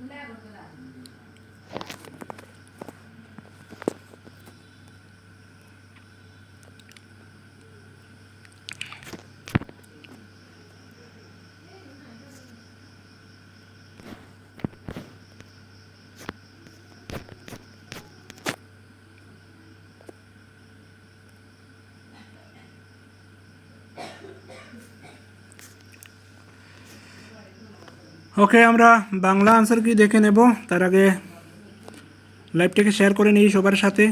你来过是吧？ওকে আমরা বাংলা আনসার কি দেখে নেব? তার আগে লাইভটাকে শেয়ার করে নিই সবার সাথে।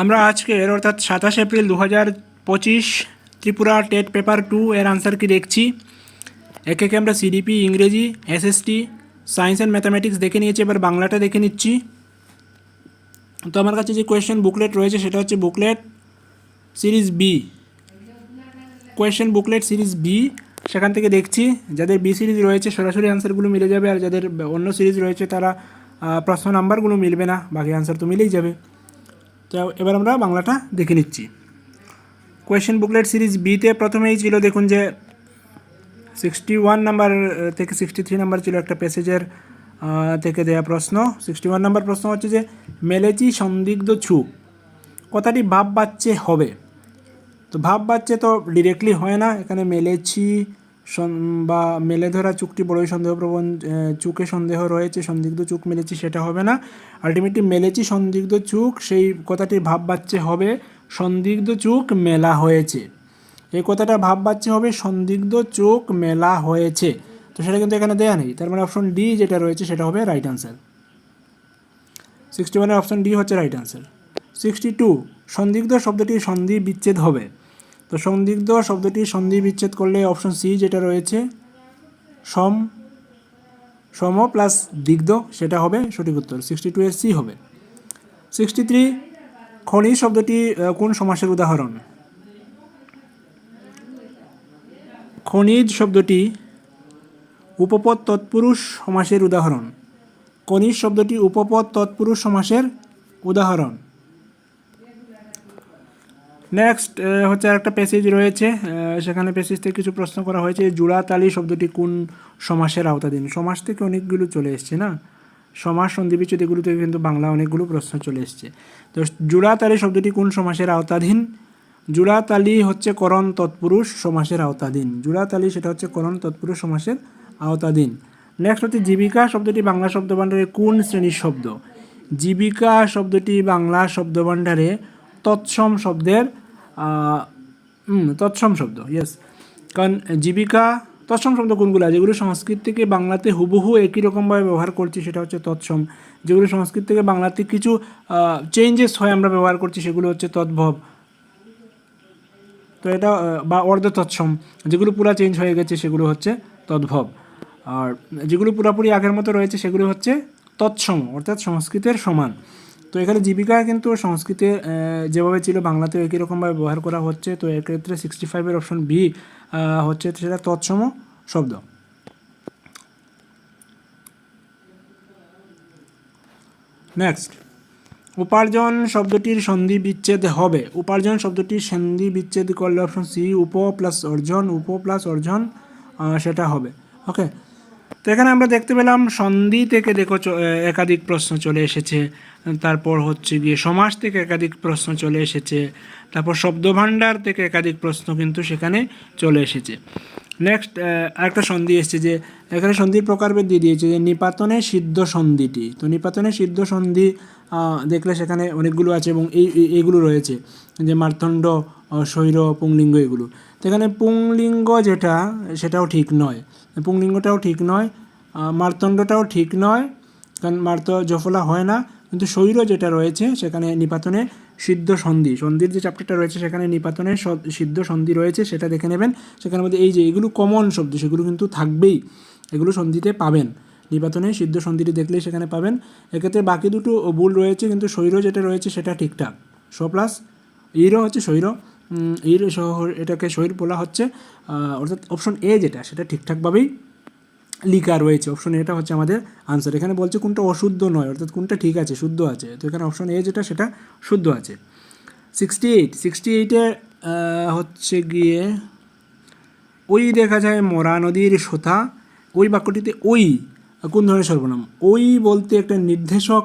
আমরা আজকে, এর অর্থাৎ সাতাশ এপ্রিল দু হাজার পঁচিশ, ত্রিপুরা টেট পেপার টু এর আনসার কি দেখছি? একে একে আমরা সিডিপি ইংরেজি এসএসটি সায়েন্স অ্যান্ড ম্যাথামেটিক্স দেখে নিয়েছি, এবার বাংলাটা দেখে নিচ্ছি। তো আমার কাছে যে কোয়েশ্চেন বুকলেট রয়েছে, সেটা হচ্ছে booklet series B question booklet series B সেখান থেকে দেখছি, যাদের বি সিরিজ রয়েছে, সরাসরি আনসারগুলো মিলে যাবে, আর যাদের অন্য সিরিজ রয়েছে, তারা প্রশ্ন নাম্বারগুলো মিলবে না, বাকি আনসার তো মিলেই যাবে। তো এবার আমরা বাংলাটা দেখে নিচ্ছি। কোয়েশ্চেন বুকলেট সিরিজ বিতে প্রথমেই ছিল দেখুন যে সিক্সটি ওয়ান নাম্বার থেকে সিক্সটি থ্রি নাম্বার ছিল একটা প্যাসেজের থেকে দেয়া প্রশ্ন। সিক্সটি ওয়ান নাম্বার প্রশ্ন হচ্ছে যে, মেলেচি সন্দিগ্ধ ছুক কথাটি ভাব বাচ্চে হবে। তো ভাব বাচ্চে তো ডিরেক্টলি হয় না, এখানে সন- বা মেলে ধরা চুক্তি বড়ই সন্দেহপ্রবণ চুকে সন্দেহ রয়েছে, সন্দিগ্ধ চুক মেলেছি সেটা হবে না। আলটিমেটলি মেলেছি, সন্দিগ্ধ চুক, সেই কথাটির ভাব বাচ্চে হবে, সন্দিগ্ধ চুক মেলা হয়েছে। এই কথাটা ভাব বাচ্চে হবে, সন্দিগ্ধ চোখ মেলা হয়েছে। তো সেটা কিন্তু এখানে দেয়া নেই। তার মানে অপশন ডি যেটা রয়েছে সেটা হবে রাইট আনসার সিক্সটি ওয়ানের অপশন ডি হচ্ছে রাইট আনসার সিক্সটি টু সন্দিগ্ধ শব্দটি সন্ধি বিচ্ছেদ হবে। তো সন্দিগ্ধ শব্দটি সন্ধি বিচ্ছেদ করলে অপশন সি যেটা রয়েছে, সম সম প্লাস দিগ্ধ, সেটা হবে সঠিক উত্তর সিক্সটি টু এর সি হবে। সিক্সটি থ্রি খনি শব্দটি কোন সমাসের উদাহরণ? খনিজ শব্দটি উপপদ তৎপুরুষ সমাসের উদাহরণ। খনিজ শব্দটি উপপদ তৎপুরুষ সমাসের উদাহরণ। নেক্সট হচ্ছে একটা প্যাসেজ রয়েছে সেখানে প্যাসেজ থেকে কিছু প্রশ্ন করা হয়েছে, জুড়াতালি শব্দটি কোন সমাসের আওতাধীন? সমাস থেকে অনেকগুলো চলে এসছে, না? সমাস, সন্ধিবিচ্ছেদ এগুলো থেকে কিন্তু বাংলা অনেকগুলো প্রশ্ন চলে এসছে। তো জুড়াতালি শব্দটি কোন সমাসের আওতাধীন? জুড়াতালি হচ্ছে করণ তৎপুরুষ সমাসের আওতাধীন। জুড়াতালি সেটা হচ্ছে করণ তৎপুরুষ সমাসের আওতাধীন। নেক্সট হচ্ছে জীবিকা শব্দটি বাংলা শব্দভাণ্ডারে কোন শ্রেণির শব্দ? জীবিকা শব্দটি বাংলা শব্দভাণ্ডারে তৎসম শব্দের তৎসম শব্দ ইয়েস কারণ জীবিকা, তৎসম শব্দ কোনগুলো? যেগুলো সংস্কৃত থেকে বাংলাতে হুবহু একই রকমভাবে ব্যবহার করছি, সেটা হচ্ছে তৎসম। যেগুলো সংস্কৃত থেকে বাংলাতে কিছু চেঞ্জেস হয় আমরা ব্যবহার করছি, সেগুলো হচ্ছে তদ্ভব। তো এটা বা অর্ধ তৎসম। যেগুলো পুরা চেঞ্জ হয়ে গেছে, সেগুলো হচ্ছে তদ্ভব। আর যেগুলো পুরোপুরি আগের মতো রয়েছে, সেগুলো হচ্ছে তৎসম, অর্থাৎ সংস্কৃতের সমান। তো এখানে জীবিকা কিন্তু সংস্কৃতে যেভাবে ছিল বাংলাতেও একই রকমভাবে ব্যবহার করা হচ্ছে। তো এক্ষেত্রে সিক্সটি ফাইভের অপশন বি হচ্ছে সেটা তৎসম শব্দ। নেক্সট উপার্জন শব্দটির সন্ধি বিচ্ছেদ হবে। উপার্জন শব্দটির সন্ধি বিচ্ছেদ করলে অপশন সি উপ প্লাস অর্জন, উপ প্লাস অর্জন সেটা হবে। ওকে তো এখানে আমরা দেখতে পেলাম, সন্ধি থেকে দেখো একাধিক প্রশ্ন চলে এসেছে। তারপর হচ্ছে গিয়ে সমাজ থেকে একাধিক প্রশ্ন চলে এসেছে। তারপর শব্দভাণ্ডার থেকে একাধিক প্রশ্ন কিন্তু সেখানে চলে এসেছে। নেক্সট আরেকটা সন্ধি এসেছে যে, এখানে সন্ধির প্রকারভেদ দিয়ে দিয়েছে যে, নিপাতনে সিদ্ধ সন্ধিটি। তো নিপাতনে সিদ্ধ সন্ধি দেখলে সেখানে অনেকগুলো আছে এবং এই, এই- এইগুলো রয়েছে। যে মার্তণ্ড স্বৈর, পুংলিঙ্গ এগুলো। তো এখানে পুংলিঙ্গ যেটা, সেটাও ঠিক নয়। পুংলিঙ্গটাও ঠিক নয় মারতণ্ডটাও ঠিক নয়, কারণ মার্ত জফলা হয় না, কিন্তু শৈর যেটা রয়েছে সেখানে নিপাতনে সিদ্ধ সন্ধি, সন্ধির যে চ্যাপ্টারটা রয়েছে সেখানে নিপাতনে সিদ্ধ সন্ধি রয়েছে সেটা দেখে নেবেন। সেখানের মধ্যে এই যে এগুলো কমন শব্দ, সেগুলো কিন্তু থাকবেই, এগুলো সন্ধিতে পাবেন। নিপাতনে সিদ্ধ সন্ধিটি দেখলেই সেখানে পাবেন। এক্ষেত্রে বাকি দুটো ভুল রয়েছে, কিন্তু শৈর যেটা রয়েছে সেটা ঠিকঠাক। স প্লাস ইরও হচ্ছে শৈর ইর সহ এটাকে শহীদ বলা হচ্ছে অর্থাৎ অপশন এ যেটা, সেটা ঠিকঠাকভাবেই লিখা রয়েছে। অপশন এটা হচ্ছে আমাদের আনসার এখানে বলছে কোনটা অশুদ্ধ নয়, অর্থাৎ কোনটা ঠিক আছে, শুদ্ধ আছে। তো এখানে অপশন এ যেটা, সেটা শুদ্ধ আছে। সিক্সটি এইট সিক্সটি এইটে হচ্ছে গিয়ে, ওই দেখা যায় মরা নদীর সোথা ওই বাক্যটিতে ওই, কোন ধরনের সর্বনাম? ওই বলতে একটা নির্দেশক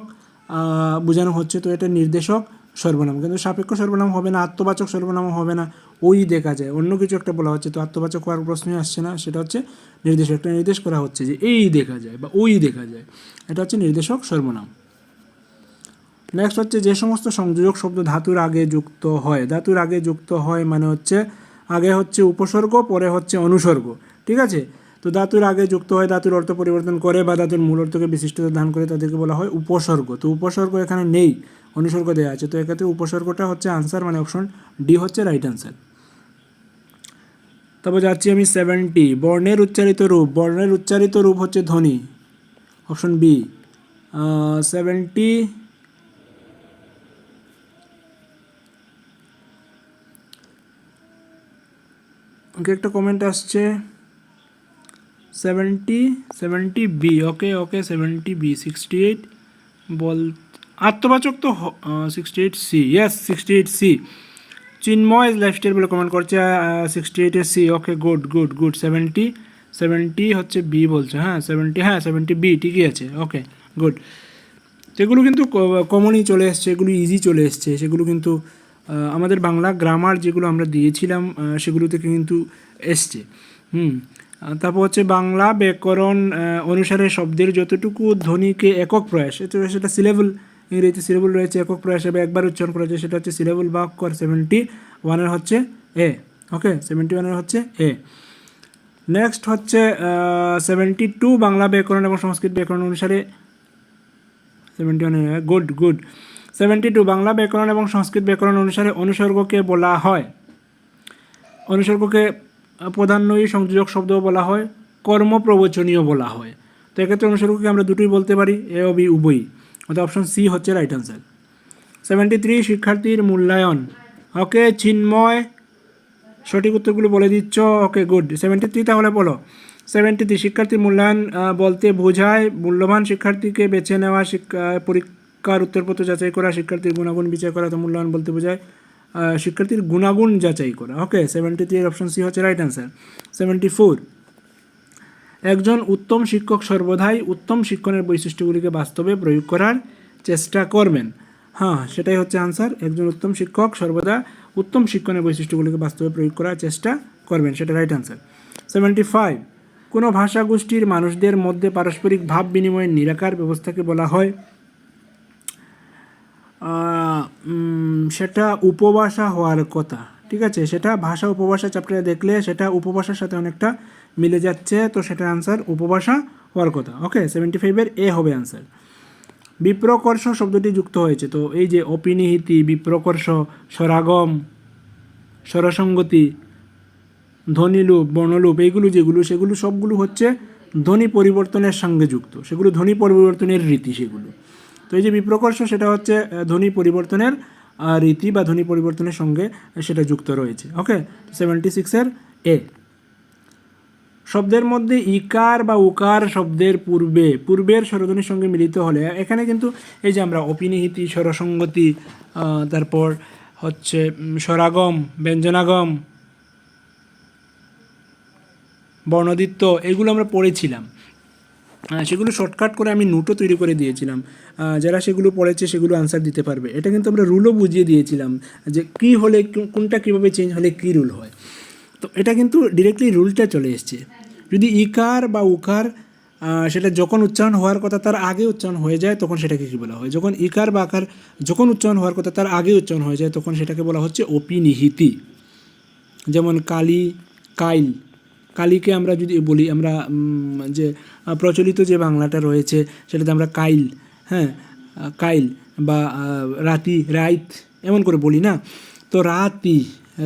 বোঝানো হচ্ছে। তো এটা নির্দেশক সর্বনাম। কিন্তু সাপেক্ষ সর্বনাম হবে না, আত্মবাচক সর্বনাম হবে না, ওই দেখা যায়। অন্য কিছু একটা বলা হচ্ছে, তো আত্মবাচক হওয়ার প্রশ্নই আসছে না, সেটা হচ্ছে নির্দেশক একটা নির্দেশ করা হচ্ছে যে এই দেখা যায় বা ওই দেখা যায়। এটা হচ্ছে নির্দেশক সর্বনাম। নেক্সট হচ্ছে যে সমস্ত সংযোজক শব্দ ধাতুর আগে যুক্ত হয়। ধাতুর আগে যুক্ত হয় মানে হচ্ছে, আগে হচ্ছে উপসর্গ, পরে হচ্ছে অনুসর্গ। ঠিক আছে? তো ধাতুর আগে যুক্ত হয়, ধাতুর অর্থ পরিবর্তন করে বা ধাতুর মূল অর্থকে বিশিষ্টতা দান করে তাদেরকে বলা হয় উপসর্গ। তো উপসর্গ এখানে নেই। অনুসর্গ দেওয়া আছে। তো এক্ষেত্রে উপসর্গটা হচ্ছে আনসার মানে অপশন ডি হচ্ছে রাইট আনসার তারপর যাচ্ছি আমি সেভেন্টি বর্ণের উচ্চারিত রূপ। বর্ণের উচ্চারিত রূপ হচ্ছে ধ্বনি। অপশন বি সেভেন্টি ওকে একটা কমেন্ট আসছে। Seventy seventy B okay okay seventy B sixty eight বল আত্মবাচক তো sixty eight C yes sixty eight C Chinmoy lifestyle বলে কমেন্ট করছে সিক্সটি এইটের C okay good good good seventy seventy হচ্ছে B বলছে হ্যাঁ সেভেন্টি হ্যাঁ সেভেন্টি বি ঠিকই আছে ওকে গুড সেগুলো কিন্তু কমনই চলে এসছে, এগুলো ইজি চলে এসছে, সেগুলো কিন্তু আমাদের বাংলা গ্রামার যেগুলো আমরা দিয়েছিলাম সেগুলো থেকে কিন্তু এসছে, হুম। তারপর হচ্ছে বাংলা ব্যাকরণ অনুসারে শব্দের যতটুকু ধ্বনিকে একক প্রয়াস সেটা সিলেবল ইংরেজিতে সিলেবল রয়েছে একক প্রয়াস হিসেবে একবার উচ্চারণ করা যায়, সেটা হচ্ছে সিলেবল বাক্য আর সেভেন্টি ওয়ানের হচ্ছে এ ওকে সেভেন্টি ওয়ানের হচ্ছে এ নেক্সট হচ্ছে সেভেন্টি টু বাংলা ব্যাকরণ এবং সংস্কৃত ব্যাকরণ অনুসারে seventy one good good seventy two Bangla ব্যাকরণ এবং সংস্কৃত ব্যাকরণ অনুসারে অনুসর্গকে বলা হয়। অনুসর্গকে প্রধান্যই সংযোজক শব্দ বলা হয়, কর্মপ্রবচনীয় বলা হয়। তো এক্ষেত্রে অনুসর্গকে আমরা দুটোই বলতে পারি, এ ও বি, উভয়ই। অর্থাৎ অপশন সি হচ্ছে রাইট আনসার সেভেন্টি থ্রি শিক্ষার্থীর মূল্যায়ন। ওকে, চিন্ময়, সঠিক উত্তরগুলো বলে দিচ্ছ। ওকে গুড সেভেন্টি থ্রি তাহলে বলো। সেভেন্টি থ্রি শিক্ষার্থীর মূল্যায়ন বলতে বোঝায় মূল্যবান শিক্ষার্থীকে বেছে নেওয়া শিক্ষা পরীক্ষার উত্তরপত্র যাচাই করা, শিক্ষার্থীর গুণাগুণ বিচার করা, তো মূল্যায়ন বলতে বোঝায় শিক্ষার্থীর গুণাগুণ যাচাই করা। Okay seventy three option C হচ্ছে রাইট অ্যান্সার সেভেন্টি ফোর একজন উত্তম শিক্ষক সর্বদাই উত্তম শিক্ষণের বৈশিষ্ট্যগুলিকে বাস্তবে প্রয়োগ করার চেষ্টা করবেন। হ্যাঁ সেটাই হচ্ছে আনসার একজন উত্তম শিক্ষক সর্বদা উত্তম শিক্ষণের বৈশিষ্ট্যগুলিকে বাস্তবে প্রয়োগ করার চেষ্টা করবেন। সেটা রাইট আনসার সেভেন্টি ফাইভ কোনো ভাষা গোষ্ঠীর মানুষদের মধ্যে পারস্পরিক ভাব বিনিময়ের নিরাকার ব্যবস্থাকে বলা হয়। সেটা উপভাষা হওয়ার কথা। ঠিক আছে? সেটা ভাষা উপভাষা চ্যাপ্টারে দেখলে সেটা উপভাষার সাথে অনেকটা মিলে যাচ্ছে, তো সেটার আনসার উপভাষা হওয়ার কথা ওকে সেভেন্টি ফাইভের এ হবে আনসার বিপ্রকর্ষ শব্দটি যুক্ত হয়েছে, তো এই যে অপিনিহিতি, বিপ্রকর্ষ, স্বরাগম, স্বরসঙ্গতি, ধ্বনিলুপ, বর্ণলুপ, এইগুলো যেগুলো, সেগুলো সবগুলো হচ্ছে ধ্বনি পরিবর্তনের সঙ্গে যুক্ত। সেগুলো ধ্বনি পরিবর্তনের রীতি সেগুলো। তো এই যে বিপ্রকর্ষ, সেটা হচ্ছে ধ্বনি পরিবর্তনের রীতি বা ধ্বনি পরিবর্তনের সঙ্গে সেটা যুক্ত রয়েছে। ওকে সেভেন্টি সিক্সের এ শব্দের মধ্যে ইকার বা উকার শব্দের পূর্বে, পূর্বের স্বরধ্বনির সঙ্গে মিলিত হলে, এখানে কিন্তু এই যে আমরা অপিনিহিতি, স্বরসঙ্গতি তারপর হচ্ছে স্বরাগম, ব্যঞ্জনাগম, বর্ণদিত্য, এগুলো আমরা পড়েছিলাম। সেগুলো শর্টকাট করে আমি নোটও তৈরি করে দিয়েছিলাম। যারা সেগুলো পড়েছে সেগুলো আনসার দিতে পারবে। এটা কিন্তু আমরা রুলও বুঝিয়ে দিয়েছিলাম যে কী হলে, কোনটা কীভাবে চেঞ্জ হলে কী রুল হয়। তো এটা কিন্তু ডিরেক্টলি রুলটা চলে এসছে। যদি ইকার বা উকার সেটা যখন উচ্চারণ হওয়ার কথা তার আগে উচ্চারণ হয়ে যায়, তখন সেটাকে কী বলা হয়? যখন ইকার বা আকার যখন উচ্চারণ হওয়ার কথা তার আগে উচ্চারণ হয়ে যায়, তখন সেটাকে বলা হচ্ছে অপিনিহিতি। যেমন কালি, কাইল। কালিকে আমরা যদি বলি, আমরা যে প্রচলিত যে বাংলাটা রয়েছে, সেটাতে আমরা কাইল হ্যাঁ কাইল বা রাতি, রাইত, এমন করে বলি না? তো রাতি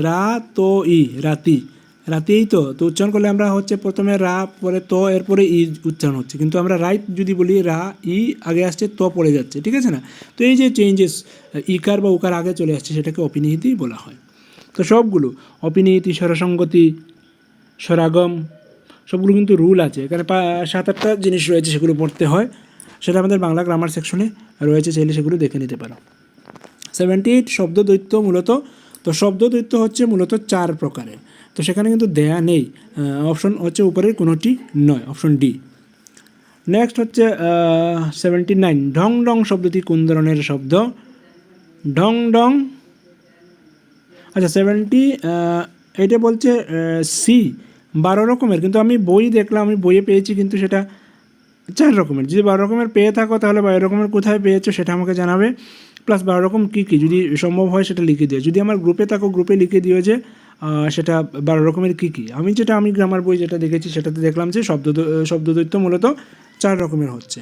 রা তো ই রাতি। রাতেই তো তো উচ্চারণ করলে আমরা হচ্ছে প্রথমে রা, পরে তো, এরপরে ই উচ্চারণ হচ্ছে। কিন্তু আমরা রাইট যদি বলি রা, ই, আগে আসছে তো পড়ে যাচ্ছে, ঠিক আছে না? তো এই যে চেঞ্জেস ইকার বা উকার আগে চলে আসছে, সেটাকে অপিনিহিতি বলা হয়। তো সবগুলো, অপিনিহিতি, স্বরসঙ্গতি, স্বরাগম, সবগুলো কিন্তু রুল আছে। এখানে সাত আটটা জিনিস রয়েছে সেগুলো পড়তে হয়। সেটা আমাদের বাংলা গ্রামার সেকশনে রয়েছে, চাইলে সেগুলো দেখে নিতে পারো। সেভেন্টি এইট শব্দ দৈত্য মূলত তো শব্দ দৈত্য হচ্ছে মূলত চার প্রকারের। তো সেখানে কিন্তু দেয়া নেই। অপশন হচ্ছে উপরের কোনোটি নয় অপশন ডি নেক্সট হচ্ছে সেভেন্টি নাইন ঢং ডং শব্দটি কোন ধরনের শব্দ? ঢং ডং আচ্ছা সেভেন্টি এটা বলছে সি বারো রকমের। কিন্তু আমি বই দেখলাম, আমি বইয়ে পেয়েছি কিন্তু সেটা চার রকমের। যদি বারো রকমের পেয়ে থাকো, তাহলে বারো রকমের কোথায় পেয়েছ সেটা আমাকে জানাবে। প্লাস বারো রকম কী কী যদি সম্ভব হয় সেটা লিখে দিও। যদি আমার গ্রুপে থাকো গ্রুপে লিখে দিও যে সেটা বারো রকমের কী কী। আমি যেটা, আমি গ্রামার বই যেটা দেখেছি সেটাতে দেখলাম যে শব্দ শব্দদৈত্য মূলত চার রকমের হচ্ছে।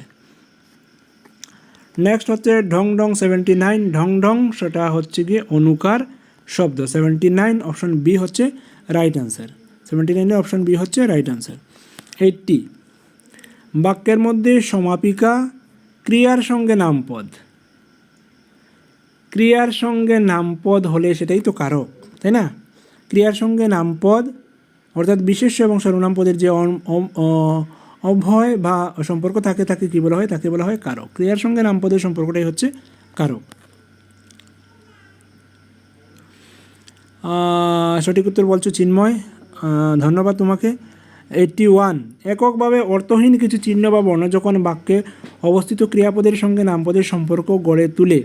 নেক্সট হচ্ছে ঢং ঢং সেভেন্টি নাইন ঢং ঢং সেটা হচ্ছে গিয়ে অনুকার শব্দ। সেভেন্টি নাইন অপশন বি হচ্ছে রাইট অ্যান্সার সেভেন্টি নাইনের অপশন বি হচ্ছে রাইট অ্যান্সার এইটটি বাক্যের মধ্যে সমাপিকা, ক্রিয়ার সঙ্গে নামপদ। ক্রিয়ার সঙ্গে নামপদ হলে সেটাই তো কারক, তাই না? ক্রিয়ার সঙ্গে নামপদ, অর্থাৎ বিশেষ্য এবং সর্বনাম পদের যে অভয় বা সম্পর্ক থাকে, তাকে কী বলা হয়? তাকে বলা হয় কারক। ক্রিয়ার সঙ্গে নামপদের সম্পর্কটাই হচ্ছে কারক। সঠিক উত্তর বলছো চিন্ময়। ধন্যবাদ তোমাকে। এইটটি ওয়ান এককভাবে অর্থহীন কিছু চিহ্ন বা বর্ণ যখন বাক্যে অবস্থিত ক্রিয়াপদের সঙ্গে নামপদের সম্পর্ক গড়ে তুলে।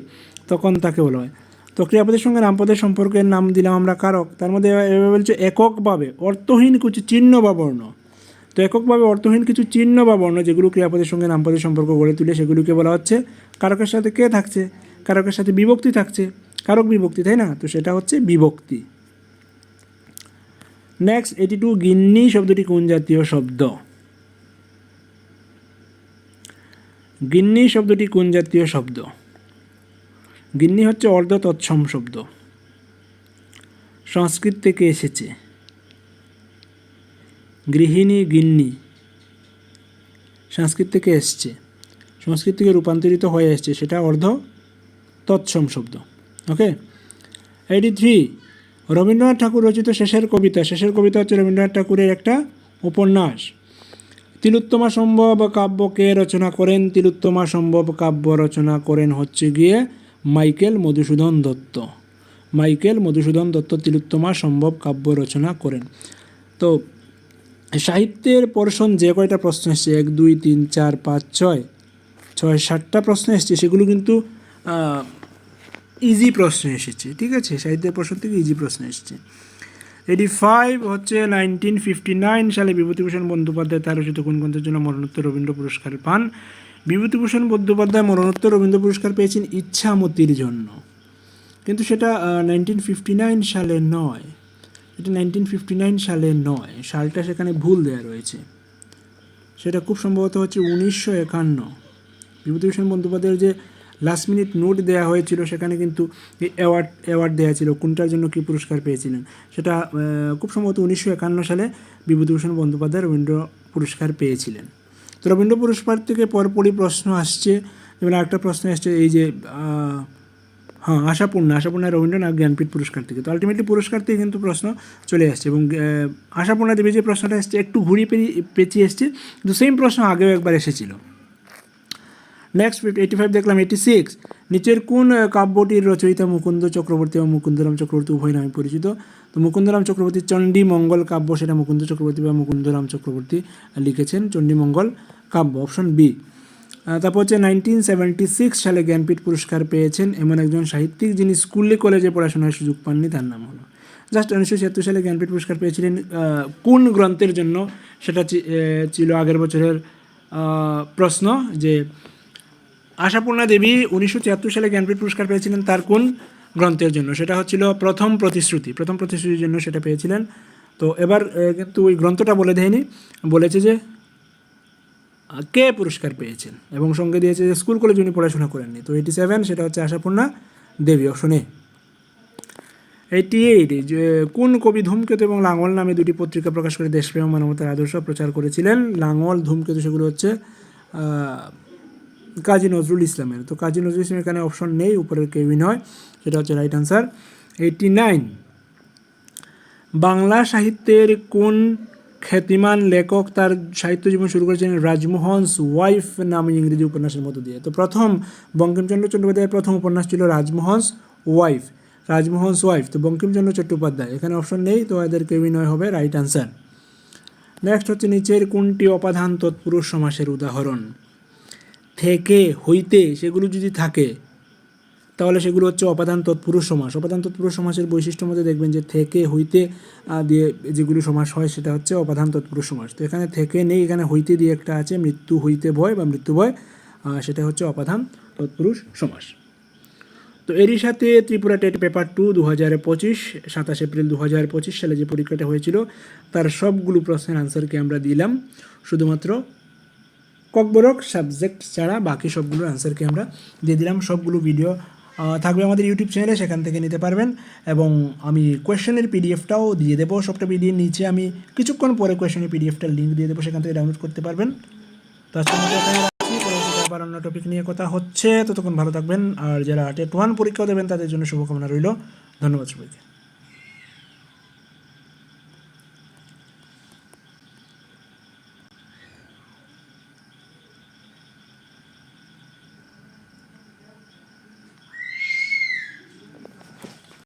তখন তাকে বলা হয়। তো ক্রিয়াপদের সঙ্গে নামপদের সম্পর্কের নাম দিলাম আমরা কারক। তার মধ্যে এভাবে বলছে, এককভাবে অর্থহীন কিছু চিহ্ন বা বর্ণ। তো এককভাবে অর্থহীন কিছু চিহ্ন বা বর্ণ যেগুলো ক্রিয়াপদের সঙ্গে নামপদের সম্পর্ক গড়ে তুলে সেগুলোকে বলা হচ্ছে কারকের সাথে কে থাকছে? কারকের সাথে বিভক্তি থাকছে। কারক বিভক্তি, তাই না? তো সেটা হচ্ছে বিভক্তি। নেক্সট এটি টু গিন্নি শব্দটি কোন জাতীয় শব্দ? গিন্নি শব্দটি কোন জাতীয় শব্দ? গিন্নি হচ্ছে অর্ধ তৎসম শব্দ। সংস্কৃত থেকে এসেছে। গৃহিণী গিন্নি। সংস্কৃত থেকে এসছে। সংস্কৃত থেকে রূপান্তরিত হয়ে এসছে। সেটা অর্ধ তৎসম শব্দ। ওকে? Eighty three. রবীন্দ্রনাথ ঠাকুর রচিত শেষের কবিতা। শেষের কবিতা হচ্ছে রবীন্দ্রনাথ ঠাকুরের একটা উপন্যাস। তিলোত্তমা সম্ভব কাব্য কে রচনা করেন। তিলোত্তমা সম্ভব কাব্য রচনা করেন হচ্ছে গিয়ে মাইকেল মধুসূদন দত্ত। মাইকেল মধুসূদন দত্ত তিলোত্তমা সম্ভব কাব্য রচনা করেন। তো, সাহিত্যের পোর্শন যে কয়টা প্রশ্ন এসছে? এক, দুই, তিন, চার, পাঁচ, ছয়। ছয়, সাতটা প্রশ্ন এসছে, সেগুলো কিন্তু ইজি প্রশ্ন এসেছে, ঠিক আছে? সাহিত্যের প্রশ্ন থেকে ইজি প্রশ্ন এসেছে। এডি ফাইভ হচ্ছে নাইনটিন ফিফটি নাইন সালে বিভূতিভূষণ বন্দ্যোপাধ্যায় তার রচিত কোন গ্রন্থের জন্য মরণোত্তর রবীন্দ্র পুরস্কার পান। বিভূতিভূষণ বন্দ্যোপাধ্যায় মরণোত্তর রবীন্দ্র পুরস্কার পেয়েছেন ইচ্ছামতির জন্য। কিন্তু সেটা নাইনটিন ফিফটি নাইন সালে নয়। এটা নাইনটিন ফিফটি নাইন সালে নয়। সালটা সেখানে ভুল দেওয়া রয়েছে। সেটা খুব সম্ভবত হচ্ছে উনিশশো একান্ন। বিভূতিভূষণ বন্দ্যোপাধ্যায়ের যে লাস্ট মিনিট নোট দেওয়া হয়েছিল, সেখানে কিন্তু অ্যাওয়ার্ড অ্যাওয়ার্ড দেওয়া ছিল, কোনটার জন্য কী পুরস্কার পেয়েছিলেন। সেটা খুব সম্ভবত উনিশশো একান্ন সালে বিভূতিভূষণ বন্দ্যোপাধ্যায় রবীন্দ্র পুরস্কার পেয়েছিলেন। তো রবীন্দ্র পুরস্কার থেকে পরপরই প্রশ্ন আসছে। যেমন একটা প্রশ্ন আসছে, এই যে হ্যাঁ আশাপূর্ণা আশাপূর্ণা রবীন্দ্রনাথ জ্ঞানপীঠ পুরস্কার থেকে। তো আলটিমেটলি পুরস্কার থেকে কিন্তু প্রশ্ন চলে আসছে এবং আশাপূর্ণা দেবী যে প্রশ্নটা এসছে একটু ঘুরিয়ে পেরিয়ে, পেঁচিয়ে এসছে কিন্তু সেম প্রশ্ন আগেও একবার এসেছিল। নেক্সট এইটি ফাইভ দেখলাম এইটি সিক্স নিচের কোন কাব্যটির রচয়িতা মুকুন্দ চক্রবর্তী এবং মুকুন্দরাম চক্রবর্তী উভয় নামে পরিচিত? তো মুকুন্দরাম চক্রবর্তী চণ্ডী মঙ্গল কাব্য, সেটা মুকুন্দ চক্রবর্তী বা মুকুন্দরাম চক্রবর্তী লিখেছেন চণ্ডী মঙ্গল কাব্য অপশন বি তারপর হচ্ছে নাইনটিন সেভেন্টি সিক্স সালে জ্ঞানপীঠ পুরস্কার পেয়েছেন এমন একজন সাহিত্যিক যিনি স্কুলে কলেজে পড়াশোনার সুযোগ পাননি, তার নাম হলো। জাস্ট উনিশশো ছিয়াত্তর সালে জ্ঞানপীঠ পুরস্কার পেয়েছিলেন কোন গ্রন্থের জন্য? সেটা ছিল আগের বছরের প্রশ্ন যে আশাপূর্ণা দেবী উনিশশো তিয়াত্তর সালে জ্ঞানপীঠ পুরস্কার পেয়েছিলেন, তার কোন গ্রন্থের জন্য। সেটা হচ্ছিল প্রথম প্রতিশ্রুতি। প্রথম প্রতিশ্রুতির জন্য সেটা পেয়েছিলেন। তো এবার কিন্তু ওই গ্রন্থটা বলে দেয়নি। বলেছে যে, কে পুরস্কার পেয়েছেন? এবং সঙ্গে দিয়েছে যে, স্কুল কলেজ উনি পড়াশোনা করেননি। তো এইটি সেভেন সেটা হচ্ছে Ashapurna Devi option eighty eight কোন কবি ধূমকেতু এবং লাঙ্গল নামে দুটি পত্রিকা প্রকাশ করে দেশপ্রেম মানবতার আদর্শ প্রচার করেছিলেন? লাঙ্গল ধূমকেতু, সেগুলো হচ্ছে কাজী নজরুল ইসলামের। তো কাজী নজরুল ইসলামের এখানে অপশন নেই, উপরের কেউই নয় সেটা হচ্ছে right answer eighty nine Bangla সাহিত্যের কোন খ্যাতিমান লেখক তার সাহিত্য জীবন শুরু করেছিলেন রাজমোহনস ওয়াইফ নামে ইংরেজি উপন্যাসের মধ্য দিয়ে। তো প্রথম বঙ্কিমচন্দ্র চট্টোপাধ্যায়ের প্রথম উপন্যাস ছিল রাজমোহনস ওয়াইফ। রাজমোহনস ওয়াইফ, তো বঙ্কিমচন্দ্র চট্টোপাধ্যায়, এখানে অপশন নেই, তো এদের কেউই নয় হবে রাইট আনসার নেক্সট হচ্ছে নিচের কোনটি অপাধান তৎপুরুষ সমাসের উদাহরণ? থেকে, হইতে সেগুলো যদি থাকে, তাহলে সেগুলো হচ্ছে অপাদান তৎপুরুষ সমাস। অপাদান তৎপুরুষ সমাসের বৈশিষ্ট্য মধ্যে দেখবেন যে থেকে, হইতে দিয়ে যেগুলো সমাস হয় সেটা হচ্ছে অপাদান তৎপুরুষ সমাস। তো এখানে থেকে নেই, এখানে হইতে দিয়ে একটা আছে, মৃত্যু, হইতে, ভয় বা মৃত্যু, ভয় সেটা হচ্ছে অপাদান তৎপুরুষ সমাস। তো এরই সাথে ত্রিপুরা টেট পেপার টু দু হাজার পঁচিশ, সাতাশ এপ্রিল দু হাজার পঁচিশ সালে যে পরীক্ষাটা হয়েছিল, তার সবগুলো প্রশ্নের আনসারকে আমরা দিলাম। শুধুমাত্র ককবরক সাবজেক্ট ছাড়া বাকি সবগুলোর আনসারকে আমরা দিয়ে দিলাম। সবগুলো ভিডিও থাকবে আমাদের ইউটিউব চ্যানেলে সেখান থেকে নিতে পারবেন। এবং আমি কোয়েশ্চেনের পিডিএফটাও দিয়ে দেবো। সবটা ভিডিওর নিচে আমি কিছুক্ষণ পরে কোয়েশ্চেনের পিডিএফটার লিঙ্ক দিয়ে দেবো। সেখান থেকে ডাউনলোড করতে পারবেন। তো আবার অন্য টপিক নিয়ে কথা হচ্ছে। ততক্ষণ ভালো থাকবেন। আর যারা টেট ওয়ান পরীক্ষাও দেবেন, তাদের জন্য শুভকামনা রইল। ধন্যবাদ সবাইকে।